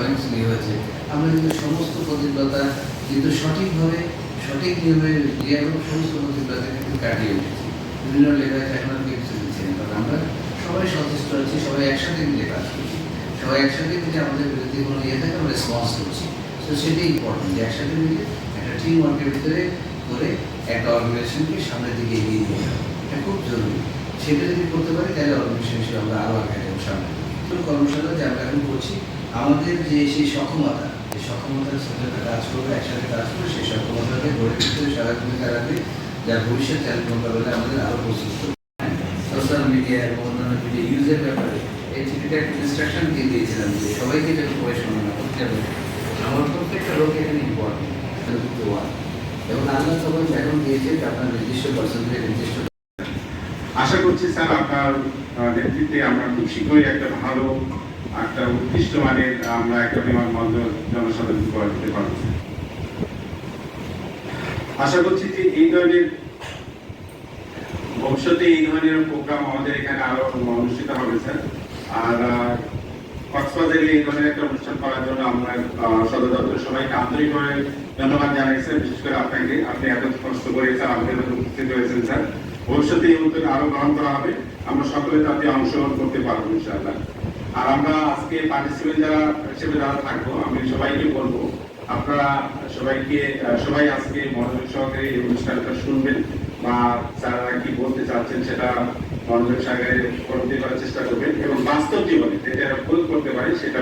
অনেক ছবি হয়েছে। আমরা কিন্তু সমস্ত প্রতিকূলতা কিন্তু সঠিকভাবে, সঠিক নিয়মে দিয়ে সমস্ত প্রতিকূলতা কিন্তু কাটিয়ে উঠেছি। বিভিন্ন লেখায় এখন কিছু দিচ্ছে না, কারণ আমরা সবাই সচেষ্ট আছি, সবাই একসাথে মিলে কাজ করছি। সবাই একসাথে মিলে আমাদের বিরুদ্ধে কোনো ইয়ে থাকে, আমরা রেসপন্স করছি। তো সেটাই ইম্পর্টেন্ট যে একসাথে মিলে একটা টিম ওয়ার্কের ভিতরে করে একটা অর্গানাইজেশনকে সামনের দিকে এগিয়ে নিয়ে যাওয়া। এটা খুব জরুরি। সেটা যদি করতে পারি, তাহলে অর্গানাইজেশন আমরা আরও আগে সামনে কর্মশালা যে আমরা এখন করছি, আমাদের যে সেই সক্ষমতা এই সক্ষমতার সাথে কাজ করবে, একসাথে কাজ করবে সেই সক্ষমতাকে গড়ে তুলতে সারা ভূমিকা রাখবে যার ভবিষ্যৎ চ্যালেঞ্জ মোকাবেলায় আমাদের আরও প্রস্তুত সোশ্যাল মিডিয়া এবং অন্যান্য মিডিয়া ইউজের ব্যাপারে এই চিঠিটা একটা ইনস্ট্রাকশন দিয়ে দিয়েছিলাম যে সবাইকে যেন পড়াশোনা না করতে হবে আমার প্রত্যেকটা লোক এখানে ইম্পর্টেন্ট এবং আল্লাহ সবাই এখন দিয়েছে যে আপনার নির্দিষ্ট পার্সেন্টেজ নির্দিষ্ট আশা করছি স্যার আপনার নেতৃত্বে আমরা খুব শীঘ্রই একটা ভালো, একটা উৎকৃষ্ট মানের, আমরা একটা বিমানবন্দর জনসাধারণ করে দিতে পারব আশা করছি যে এই ধরনের, ভবিষ্যতে এই ধরনের প্রোগ্রাম আমাদের এখানে আরও অনুষ্ঠিত হবে, স্যার। আর কক্সবাজারে এই ধরনের একটা অনুষ্ঠান করার জন্য আমরা সদর দপ্তর সবাইকে আন্তরিকভাবে ধন্যবাদ জানাই, স্যার। বিশেষ করে আপনাকে, আপনি এত কষ্ট করে, স্যার, আমাদের উপস্থিত হয়েছেন, স্যার। ভবিষ্যতে এই উদ্যোগ আরও গ্রহণ করা হবে। আমরা সকলে তাতে অংশগ্রহণ করতে পারব, ইনশাআল্লাহ। আর আমরা আজকে পার্টিসিপেন্ট যারা হিসেবে যারা থাকব, আমি সবাইকে বলব, আপনারা সবাইকে সবাই আজকে মনোযোগ সহকারে এই অনুষ্ঠানটা শুনবেন বা যারা কি বলতে চাচ্ছেন সেটা মনোযোগ সহকারে করতে করার চেষ্টা করবেন এবং বাস্তব জীবনে যেটা প্রয়োগ করতে পারে সেটা